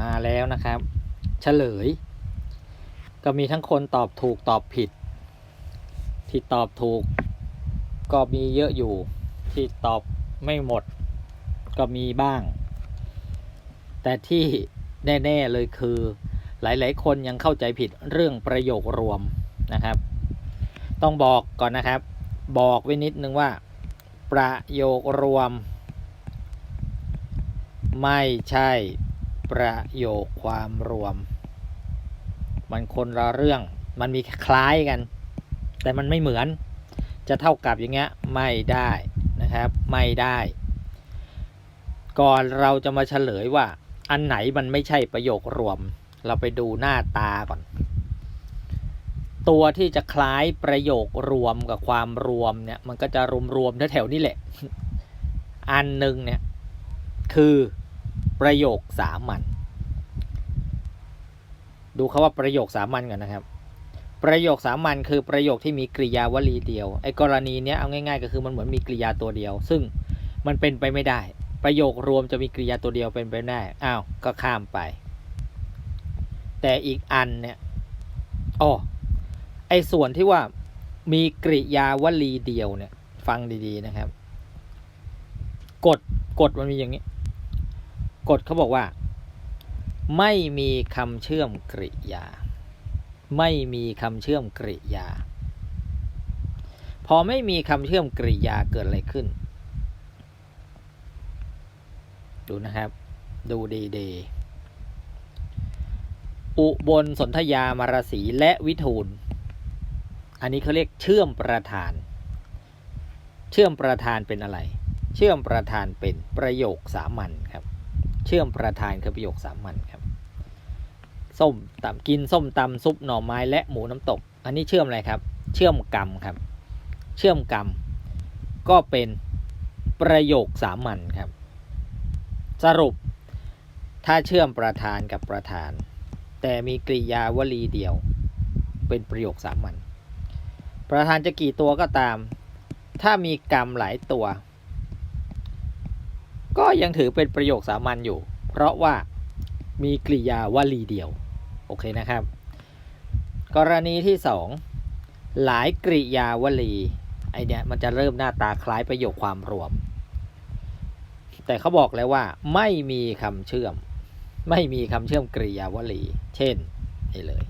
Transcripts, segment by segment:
มาแล้วนะครับเฉลย ก็มีทั้งคนตอบถูกตอบผิด ที่ตอบถูก ก็มีเยอะอยู่ ที่ตอบไม่หมด ก็มีบ้าง แต่ที่แน่ ๆ เลยคือ หลาย ๆ คนยังเข้าใจผิดเรื่องประโยครวมนะครับ ต้องบอกก่อนนะครับ บอกไว้นิดนึงว่า ประโยครวม ไม่ใช่ ประโยคความรวม มันคนละเรื่อง มันมีคล้ายกัน แต่มันไม่เหมือน จะเท่ากับอย่างเงี้ยไม่ได้นะครับ ไม่ได้ ก่อนเราจะมาเฉลยว่า อันไหนมันไม่ใช่ประโยครวม เราไปดูหน้าตาก่อน ตัวที่จะคล้ายประโยครวมกับความรวมเนี่ย มันก็จะรวมๆแถวๆนี่แหละ อันหนึ่งเนี่ยคือ ประโยคสามัญดูคาว่าประโยคสามัญก่อนนะครับ ประโยคสามัญคือประโยคที่มีกริยาวลีเดียวไอ้กรณีเนี้ยเอาง่ายๆ ก็คือมันเหมือนมีกริยาตัวเดียว ซึ่งมันเป็นไปไม่ได้ ประโยครวมจะมีกริยาตัวเดียวเป็นไปไม่ได้อ้าวก็ข้ามไป แต่อีกอันเนี่ยอ๋อไอ้ส่วนที่ว่ามีกริยาวลีเดียวเนี่ย ฟังดีๆนะครับ กฎกฎมันมีอย่างนี้ กฎเขาบอกว่า ไม่มีคำเชื่อมกริยา ไม่มีคำเชื่อมกริยา พอไม่มีคำเชื่อมกริยาเกิดอะไรขึ้น ดูนะครับ ดูดีๆอุบลสนธยามารสีและวิทูล อันนี้เขาเรียกเชื่อมประธาน เชื่อมประธานเป็นอะไร เชื่อมประธานเป็นประโยคสามัญครับ ชื่อมประธานคือประโยคสามัญครับส้มตำกินส้มตำซุปหน่อไม้และหมูน้ำตก อันนี้เชื่อมอะไรครับ เชื่อมกรรมครับ เชื่อมกรรม ก็เป็นประโยคสามัญครับ สรุป ถ้าเชื่อมประธานกับประธาน แต่มีกริยาวลีเดียว เป็นประโยคสามัญประธานจะกี่ตัวก็ตาม ถ้ามีกรรมหลายตัว ก็ยังถือเป็นประโยคสามัญอยู่ เพราะว่ามีกริยาวลีเดียว โอเคนะครับ กรณีที่สองหลายกริยาวลีไอเนี้ยมันจะเริ่มหน้าตาคล้ายประโยคความรวม แต่เขาบอกแล้วว่า ไม่มีคำเชื่อม ไม่มีคำเชื่อมกริยาวลี เช่นนี่เลย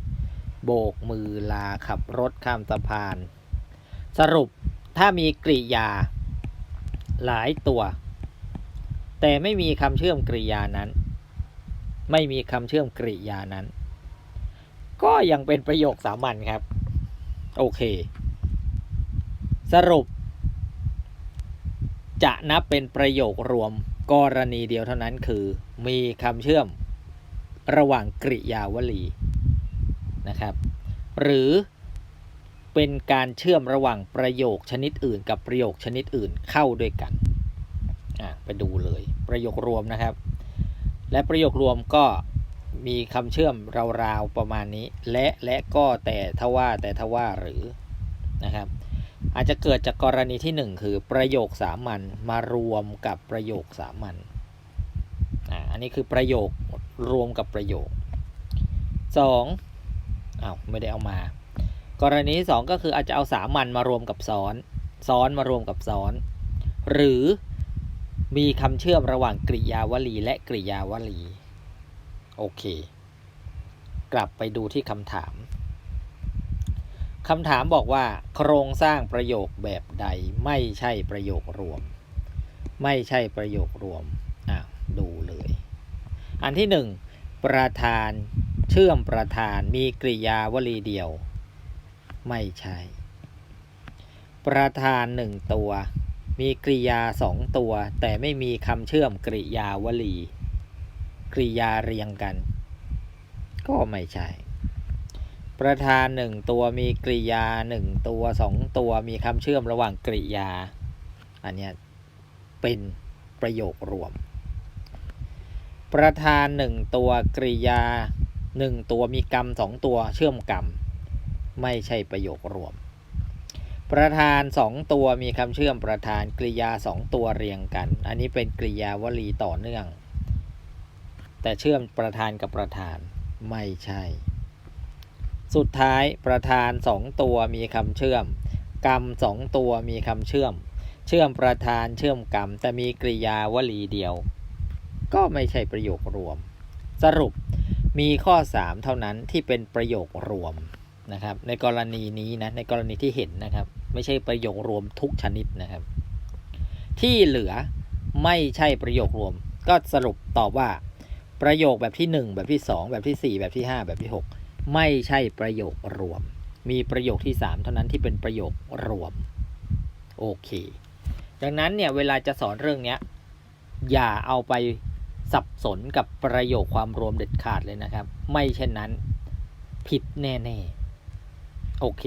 โบกมือลาขับรถข้ามสะพาน สรุปถ้ามีกริยา หลายตัว แต่ไม่มีคำเชื่อมกริยานั้น ไม่มีคำเชื่อมกริยานั้น ก็ยังเป็นประโยคสามัญครับ โอเค สรุป จะนับเป็นประโยครวมกรณีเดียวเท่านั้นคือ มีคำเชื่อมระหว่างกริยาวลีนะครับ หรือเป็นการเชื่อมระหว่างประโยคชนิดอื่นกับประโยคชนิดอื่นเข้าด้วยกัน ไปดูเลย ประโยครวมนะครับ และประโยครวมก็มีคำเชื่อมราวๆประมาณนี้ และและก็แต่ทว่าแต่ทว่าหรือนะครับ อาจจะเกิดจากกรณีที่หนึ่งคือประโยคสามัญมารวมกับประโยคสามัญอันนี้คือประโยครวมกับประโยคสองอ้าวไม่ได้เอามา กรณีที่สองก็คืออาจจะเอาสามัญมารวมกับซ้อน ซ้อนมารวมกับซ้อน หรือ มีคำเชื่อมระหว่างกริยาวลีและกริยาวลี โอเค กลับไปดูที่คำถามคำถามบอกว่า โครงสร้างประโยคแบบใดไม่ใช่ประโยครวม ไม่ใช่ประโยครวมอะดูเลย อันที่หนึ่งประธานเชื่อมประธานมีกริยาวลีเดียว ไม่ใช่ ประธานหนึ่งตัว มีกริยาสองตัว แต่ไม่มีคำเชื่อมกริยาวลี กริยาเรียงกัน ก็ไม่ใช่ ประธานหนึ่งตัวมีกริยาหนึ่งตัวสองตัวมีคำเชื่อมระหว่างกริยา อันเนี้ยเป็นประโยครวม ประธานหนึ่งตัวกริยาหนึ่งตัวมีกรรมสองตัวเชื่อมกรรม ไม่ใช่ประโยครวม ประธานสองตัวมีคำเชื่อมประธานกริยาสองตัวเรียงกัน อันนี้เป็นกริยาวลีต่อเนื่อง แต่เชื่อมประธานกับประธานไม่ใช่ สุดท้ายประธานสองตัวมีคำเชื่อม กรรมสองตัวมีคำเชื่อม เชื่อมประธานเชื่อมกรรม แต่มีกริยาวลีเดียว ก็ไม่ใช่ประโยครวม สรุปมีข้อ 3 เท่านั้นที่เป็นประโยครวมนะครับในกรณีนี้นะในกรณีที่เห็นนะครับ ไม่ใช่ประโยครวมทุกชนิดนะครับ ที่เหลือไม่ใช่ประโยครวม ก็สรุปตอบว่า ประโยคแบบที่ 1 แบบที่ 2 แบบที่ 4 แบบที่ 5 แบบที่ 6 ไม่ใช่ประโยครวม มีประโยคที่ 3 เท่านั้นที่เป็นประโยครวมโอเคดังนั้นเนี่ยเวลาจะสอนเรื่องนี้อย่าเอาไปสับสนกับประโยคความรวมเด็ดขาดเลยนะครับ ไม่เช่นนั้นผิดแน่ ๆ โอเค